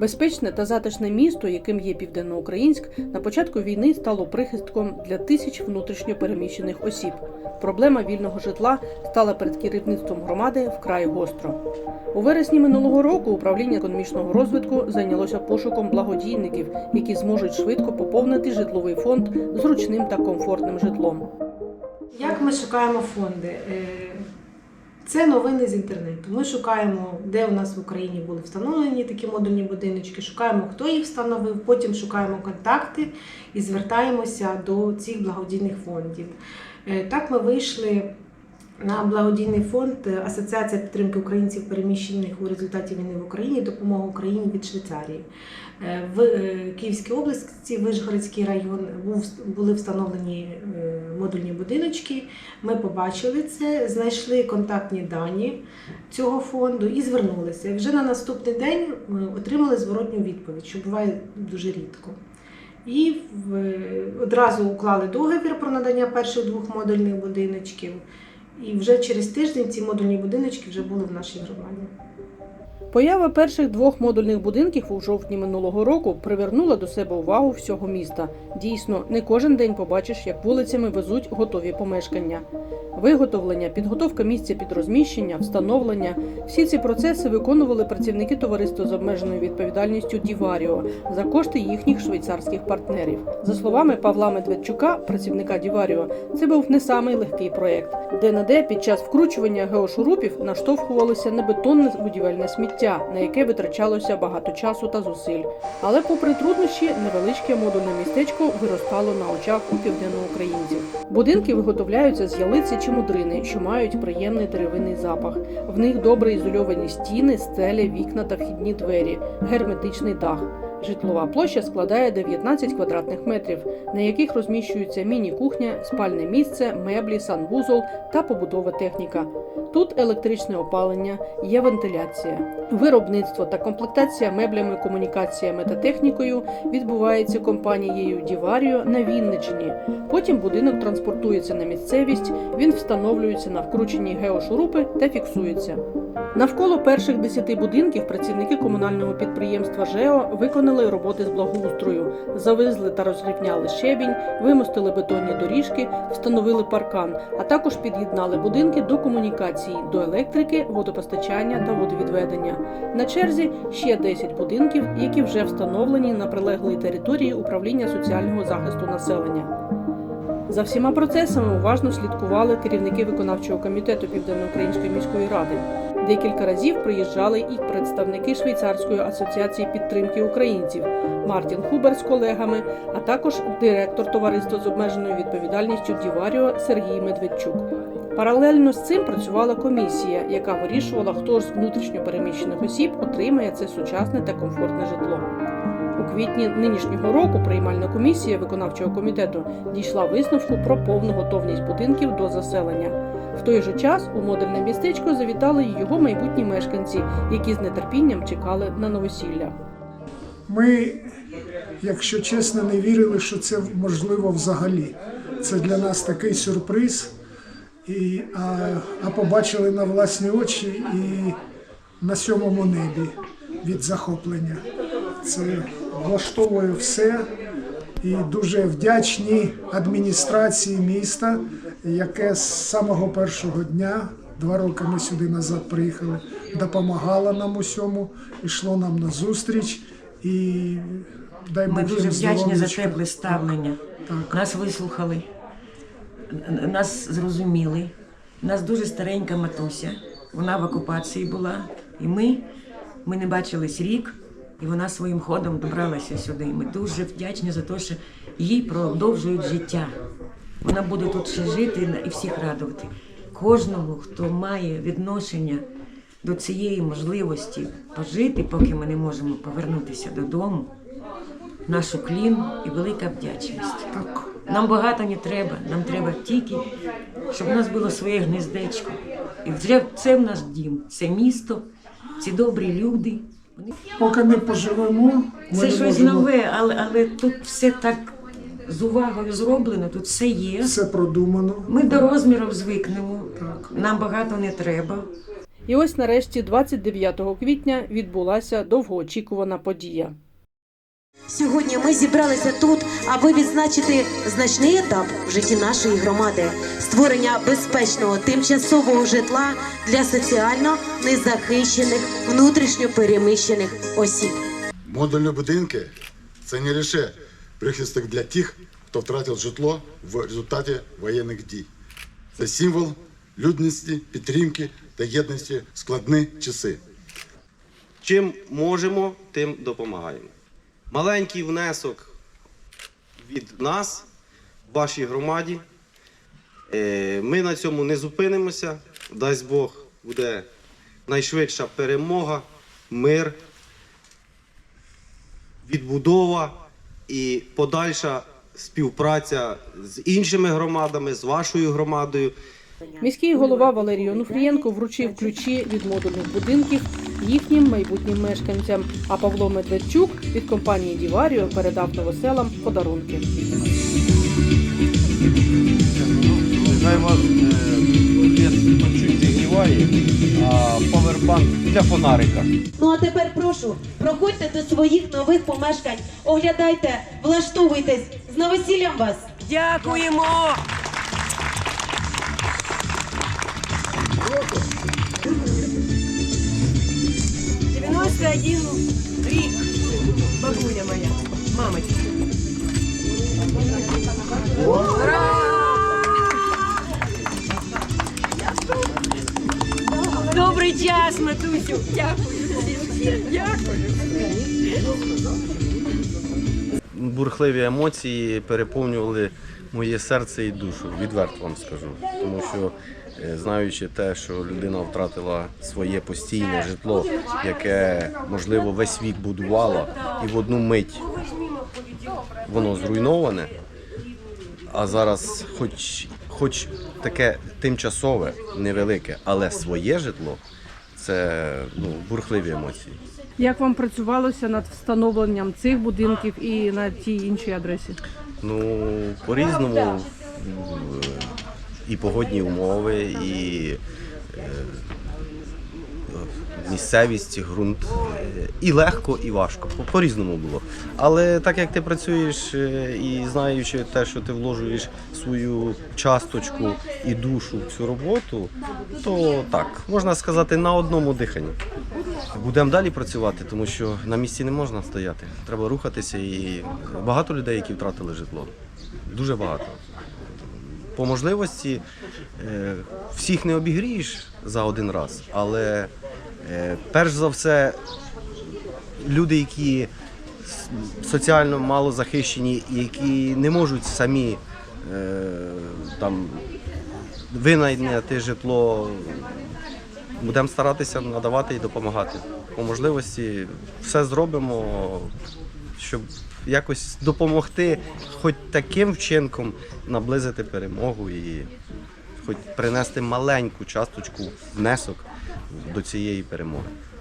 Безпечне та затишне місто, яким є Південноукраїнськ, на початку війни стало прихистком для тисяч внутрішньо переміщених осіб. Проблема вільного житла стала перед керівництвом громади вкрай гостро. У вересні минулого року управління економічного розвитку зайнялося пошуком благодійників, які зможуть швидко поповнити житловий фонд зручним та комфортним житлом. Як ми шукаємо фонди? Це новини з інтернету. Ми шукаємо, де у нас в Україні були встановлені такі модульні будиночки, шукаємо, хто їх встановив, потім шукаємо контакти і звертаємося до цих благодійних фондів. Е, Так ми вийшли на благодійний фонд е, Асоціація підтримки українців переміщених у результаті війни в Україні допомога Україні від Швейцарії. Е, В е, Київській області, Вишгородський район, були встановлені модульні будиночки. Ми побачили це, знайшли контактні дані цього фонду і звернулися. Вже на наступний день ми отримали зворотню відповідь, що буває дуже рідко. І одразу уклали договір про надання перших двох модульних будиночків. І вже через тиждень ці модульні будиночки вже були в нашій громаді. Поява перших двох модульних будинків у жовтні минулого року привернула до себе увагу всього міста. Дійсно, не кожен день побачиш, як вулицями везуть готові помешкання. Виготовлення, підготовка місця під розміщення, встановлення всі ці процеси виконували працівники товариства з обмеженою відповідальністю Діваріо за кошти їхніх швейцарських партнерів. За словами Павла Медведчука, працівника Діваріо, це був не самий легкий проект, де на де під час вкручування геошурупів наштовхувалося не бетонне будівельне сміття, на яке витрачалося багато часу та зусиль. Але, попри труднощі, невеличке модульне містечко виростало на очах у південноукраїнців. Будинки виготовляються з ялиці чи мудрини, що мають приємний деревинний запах. В них добре ізольовані стіни, стеля, вікна та вхідні двері, герметичний дах. Житлова площа складає 19 квадратних метрів, на яких розміщуються міні-кухня, спальне місце, меблі, санвузол та побутова техніка. Тут електричне опалення, є вентиляція. Виробництво та комплектація меблями, комунікаціями та технікою відбувається компанією Діваріо на Вінниччині. Потім будинок транспортується на місцевість, він встановлюється на вкручені геошурупи та фіксується. Навколо перших десяти будинків працівники комунального підприємства ЖЕО виконали роботи з благоустрою, завезли та розрівняли щебінь, вимостили бетонні доріжки, встановили паркан, а також під'єднали будинки до комунікації, до електрики, водопостачання та водовідведення. На черзі ще 10 будинків, які вже встановлені на прилеглій території управління соціального захисту населення. За всіма процесами уважно слідкували керівники виконавчого комітету Південноукраїнської міської ради. Декілька разів приїжджали і представники Швейцарської асоціації підтримки українців Мартін Хубер з колегами, а також директор товариства з обмеженою відповідальністю Діваріо Сергій Медведчук. Паралельно з цим працювала комісія, яка вирішувала, хто ж з внутрішньо переміщених осіб отримає це сучасне та комфортне житло. У квітні нинішнього року приймальна комісія виконавчого комітету дійшла висновку про повну готовність будинків до заселення. В той же час у модульне містечко завітали й його майбутні мешканці, які з нетерпінням чекали на новосілля. Ми, якщо чесно, не вірили, що це можливо взагалі. Це для нас такий сюрприз. І, а, а побачили на власні очі і на сьомому небі від захоплення. Це влаштовує все. І дуже вдячні адміністрації міста, яке з самого першого дня, два роки ми сюди назад приїхали, допомагало нам усьому, йшло нам на зустріч. І дай Ми дуже вдячні за тепле ставлення. Так. Нас вислухали, нас зрозуміли. У нас дуже старенька матуся. Вона в окупації була. І ми, ми не бачились рік, і вона своїм ходом добралася сюди. І Ми дуже вдячні за те, що їй продовжують життя. Вона буде тут ще жити і всіх радувати. Кожному, хто має відношення до цієї можливості пожити, поки ми не можемо повернутися додому, наш уклін і велика вдячність. Так. Нам багато не треба, нам треба тільки, щоб у нас було своє гнездечко. І вже це в наш дім, це місто, ці добрі люди. Поки не поживемо, ми Це не щось можемо нове, але, але тут все так з увагою зроблено, тут все є. все продумано. Ми до розмірів звикнемо, Так. нам багато не треба. І ось нарешті, 29 квітня, відбулася довгоочікувана подія. Сьогодні ми зібралися тут, аби відзначити значний етап в житті нашої громади створення безпечного тимчасового житла для соціально незахищених внутрішньо переміщених осіб. Модульні будинки це не лише прихисток для тих, хто втратив житло в результаті воєнних дій. Це символ людності, підтримки та єдності в складні часи. Чим можемо, тим допомагаємо. Маленький внесок від нас, вашій громаді. Е, Ми на цьому не зупинимося. Дасть Бог, буде найшвидша перемога, мир, відбудова і подальша співпраця з іншими громадами, з вашою громадою. Міський голова Валерій Онуфрієнко вручив ключі від модульних будинків їхнім майбутнім мешканцям. А Павло Медведчук від компанії Діваріо передав новоселам подарунки. Хай вас чуть зігріває, а павербанк для фонарика. Ну а тепер прошу, проходьте до своїх нових помешкань, оглядайте, влаштовуйтесь з новосіллям вас. Дякуємо! Рік, бабуля моя, мамочка. Добрий час, матусю. Дякую. Дякую. Бурхливі емоції переповнювали моє серце і душу, відверто вам скажу. Тому що, е, знаючи те, що людина втратила своє постійне житло, яке, можливо, весь вік будувала, і в одну мить воно зруйноване, а зараз, хоч, хоч таке тимчасове, невелике, але своє житло, це ну, бурхливі емоції. Як вам працювалося над встановленням цих будинків і на тій іншій адресі? Ну, по-різному і погодні умови, і е, місцевість, ґрунт. І легко, і важко. По- По-різному було. Але так як ти працюєш е, і знаючи те, що ти вложуєш свою часточку і душу в цю роботу, то так, можна сказати, на одному диханні. Будемо далі працювати, тому що на місці не можна стояти. Треба рухатися і багато людей, які втратили житло. Дуже багато. По можливості е, всіх не обігрієш за один раз, але перш за все люди, які соціально мало захищені які не можуть самі е, там винайняти житло, будемо старатися надавати і допомагати. По можливості все зробимо, щоб якось допомогти, хоч таким вчинком наблизити перемогу і хоч принести маленьку часточку внесок до цієї перемоги.